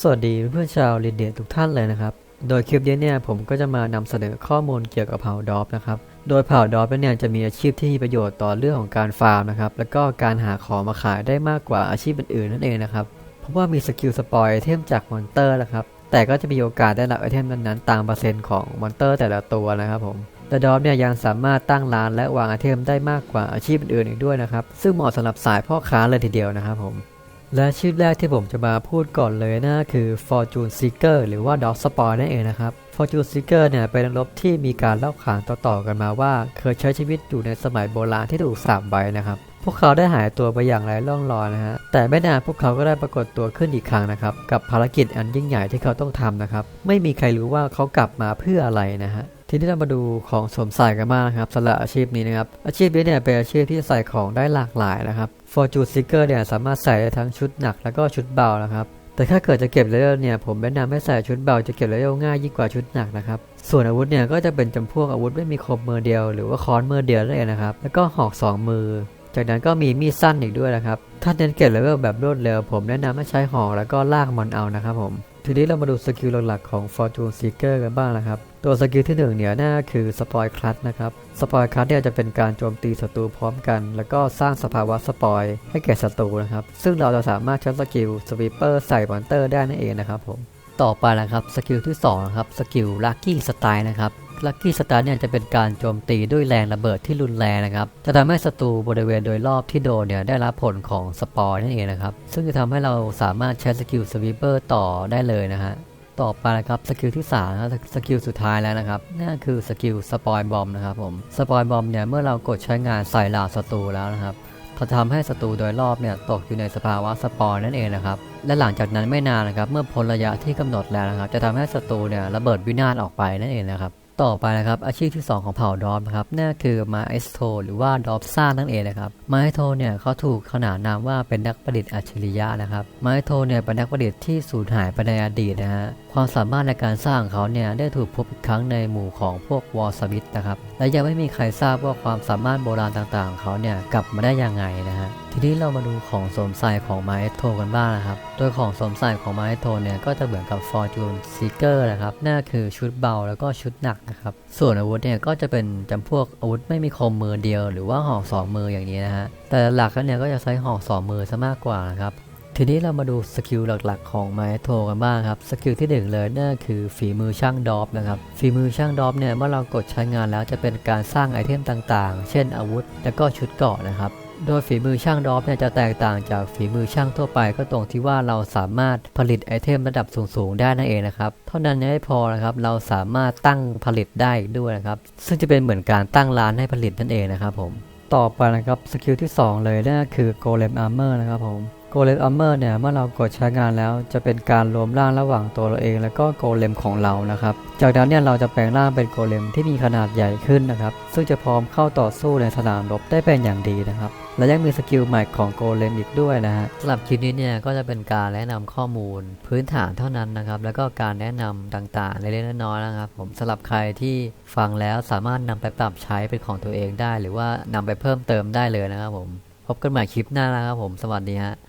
สวัสดีเพื่อนชาวเรียนเดียทุกท่านเลยนะครับ โดยคลิปนี้เนี่ยผมก็จะมานำเสนอข้อมูลเกี่ยวกับเผ่าดอฟนะครับ โดยเผ่าดอฟเนี่ยจะมีอาชีพที่มีประโยชน์ต่อเรื่องของการฟาร์มนะครับ แล้วก็การหาของมาขายได้มากกว่าอาชีพอื่นๆนั่นเองนะครับ เพราะว่ามีสกิลสปอยไอเทมจากมอนเตอร์นะครับ แต่ก็จะมีโอกาสได้รับไอเทมนั้นๆตามเปอร์เซ็นต์ของมอนเตอร์แต่ละตัวนะครับผมแต่ดอฟเนี่ยยังสามารถตั้งร้านและวางไอเทมได้มากกว่าอาชีพอื่นๆอีกด้วยนะครับ ซึ่งเหมาะสำหรับสายพ่อค้าเลยทีเดียวนะครับผม และอาชีพแรกที่ผมจะมาพูดก่อนเลยนะคือ Fortune Seeker หรือว่า Dog Spoil นั่นเองนะครับ Fortune Seeker เนี่ยเป็นนักรบที่มีการเล่าขานต่อๆกันมาว่า เคยใช้ชีวิตอยู่ในสมัยโบราณที่ถูกสาปไว้นะครับ พวกเขาได้หายตัวไปอย่างไร้ร่องรอยนะฮะ แต่ไม่นานพวกเขาก็ได้ปรากฏตัวขึ้นอีกครั้งนะครับ กับภารกิจอันยิ่งใหญ่ที่เขาต้องทำนะครับ ไม่มีใครรู้ว่าเขากลับมาเพื่ออะไรนะฮะ ทีนี้เรามาดูของสวมใส่กันบ้างนะครับสำหรับอาชีพนี้นะครับ อาชีพนี้เนี่ยเป็นอาชีพที่ใส่ของได้หลากหลายนะครับ Fortune Seeker เนี่ยสามารถใส่ทั้งชุดหนักแล้วก็ชุดเบานะครับแต่ถ้าเกิดจะเก็บเลเวลเนี่ยผมแนะนำให้ใส่ชุดเบาจะเก็บเลเวลง่ายยิ่งกว่าชุดหนักนะครับ ส่วนอาวุธเนี่ยก็จะเป็นจำพวกอาวุธไม่มีคมมือเดียว หรือว่าค้อนมือเดียวนั่นเองนะครับ แล้วก็หอกสองมือ จากนั้นก็มีมีดสั้นอีกด้วยนะครับ ถ้าเน้นเก็บเลเวลแบบรวดเร็วผมแนะนำให้ใช้หอกแล้วก็ลากมอนเอานะครับผม ทีนี้เรามาดูสกิลหลักๆของ Fortune Seeker กันบ้างนะครับ ตัวสกิลที่หนึ่งเนี่ยน่าคือสปอยคลัตนะครับสปอยคลัตเนี่ยจะเป็นการโจมตีศัตรูพร้อมกัน แล้วก็สร้างสภาวะสปอยให้แก่ศัตรูนะครับซึ่งเราจะสามารถใช้สกิลสวีปเปอร์ใส่มอนเตอร์ได้นั่นเองนะครับผมต่อไปนะครับสกิลที่2นะครับสกิลลัคกี้สไตล์นะครับ ลัคกี้สไตล์เนี่ยจะเป็นการโจมตีด้วยแรงระเบิดที่รุนแรงนะครับ จะทำให้ศัตรูบริเวณโดยรอบที่โดนเนี่ยได้รับผลของสปอยนั่นเองนะครับ ซึ่งจะทำให้เราสามารถใช้สกิลสวีปเปอร์ต่อได้เลยนะฮะ ต่อไปนะครับสกิลที่3นะสกิลสุดท้ายแล้วนะครับนั่นคือสกิลสปอยบอมนะครับผม สปอยบอมเนี่ยเมื่อเรากดใช้งานใส่เหล่าศัตรูแล้วนะครับจะทำให้ศัตรูโดยรอบเนี่ยตกอยู่ในสภาวะสปอยนั่นเองนะครับ และหลังจากนั้นไม่นานนะครับ เมื่อพ้นระยะที่กำหนดแล้วนะครับ จะทำให้ศัตรูเนี่ยระเบิดวินาศออกไปนั่นเองนะครับ ต่อไปนะครับอาชีพที่ 2 ของเผ่าดอมนะครับนั่นคือมาเอสโทหรือว่าดอฟซ่านั่นเองนะครับมาเอสโทเนี่ยเขาถูกขนานนามว่าเป็นนักประดิษฐ์อัจฉริยะนะครับมาเอสโทเนี่ยเป็นนักประดิษฐ์ที่สูญหายไปในอดีตนะฮะความสามารถในการสร้างของเขาเนี่ยได้ถูกพบอีกครั้งในหมู่ของพวกวอลสวิตนะครับและยังไม่มีใครทราบว่าความสามารถโบราณต่างๆ ของเขาเนี่ยกลับมาได้ยังไงนะฮะทีนี้เรามาดูของสวมใส่ของมาเอสโทกันบ้างนะครับ โดยของสวมใส่ของมาเอสโทเนี่ยก็จะเหมือนกับ Fortune Seeker นะครับนั่นคือชุดเบาแล้วก็ชุดหนักนะครับ ส่วนอาวุธเนี่ยก็จะเป็นจำพวกอาวุธไม่มีคมมือเดียว หรือว่าหอกสองมืออย่างนี้นะฮะ แต่หลักแล้วเนี่ยก็จะใช้หอกสองมือซะมากกว่านะครับ ทีนี้เรามาดูสกิลหลักๆ ของไมโทกันบ้างครับ สกิลที่หนึ่งเลยนั่นคือฝีมือช่างดอฟนะครับ ฝีมือช่างดอฟเนี่ยเมื่อเรากดใช้งานแล้วจะเป็นการสร้างไอเทมต่างๆ เช่นอาวุธ และก็ชุดเกราะนะครับ โดยฝีมือช่างดอฟเนี่ยจะแตกต่างจากฝีมือช่างทั่วไป ก็ตรงที่ว่าเราสามารถผลิตไอเทมระดับสูงๆ ได้นั่นเองนะครับ เท่านั้นยังไม่พอนะครับ เราสามารถตั้งผลิตได้อีกด้วยนะครับ ซึ่งจะเป็นเหมือนการตั้งร้านให้ผลิตนั่นเองนะครับผม ต่อไปนะครับ สกิลที่ 2 เลยนั่นคือ Golem Armor นะครับผม Golem Armor เนี่ยเมื่อเรากดใช้งานแล้วจะเป็นการรวมร่างระหว่างตัวเราเอง และก็โกเลมของเรานะครับจากนั้นเนี่ยเราจะแปลงร่างเป็นโกเลมที่มีขนาดใหญ่ขึ้นนะครับซึ่งจะพร้อมเข้าต่อสู้ในสนามรบได้เป็นอย่างดีนะครับและยังมีสกิลใหม่ของโกเลมอีกด้วยนะฮะสำหรับคลิปนี้เนี่ยก็จะเป็นการแนะนำข้อมูลพื้นฐานเท่านั้นนะครับแล้วก็การแนะนำต่างๆเล็กๆน้อยๆนะครับผมสำหรับใครที่ฟังแล้วสามารถนำไปปรับใช้เป็นของตัวเองได้ หรือว่านำไปเพิ่มเติมได้เลยนะครับผมพบกันใหม่คลิปหน้านะครับผม สวัสดีฮะ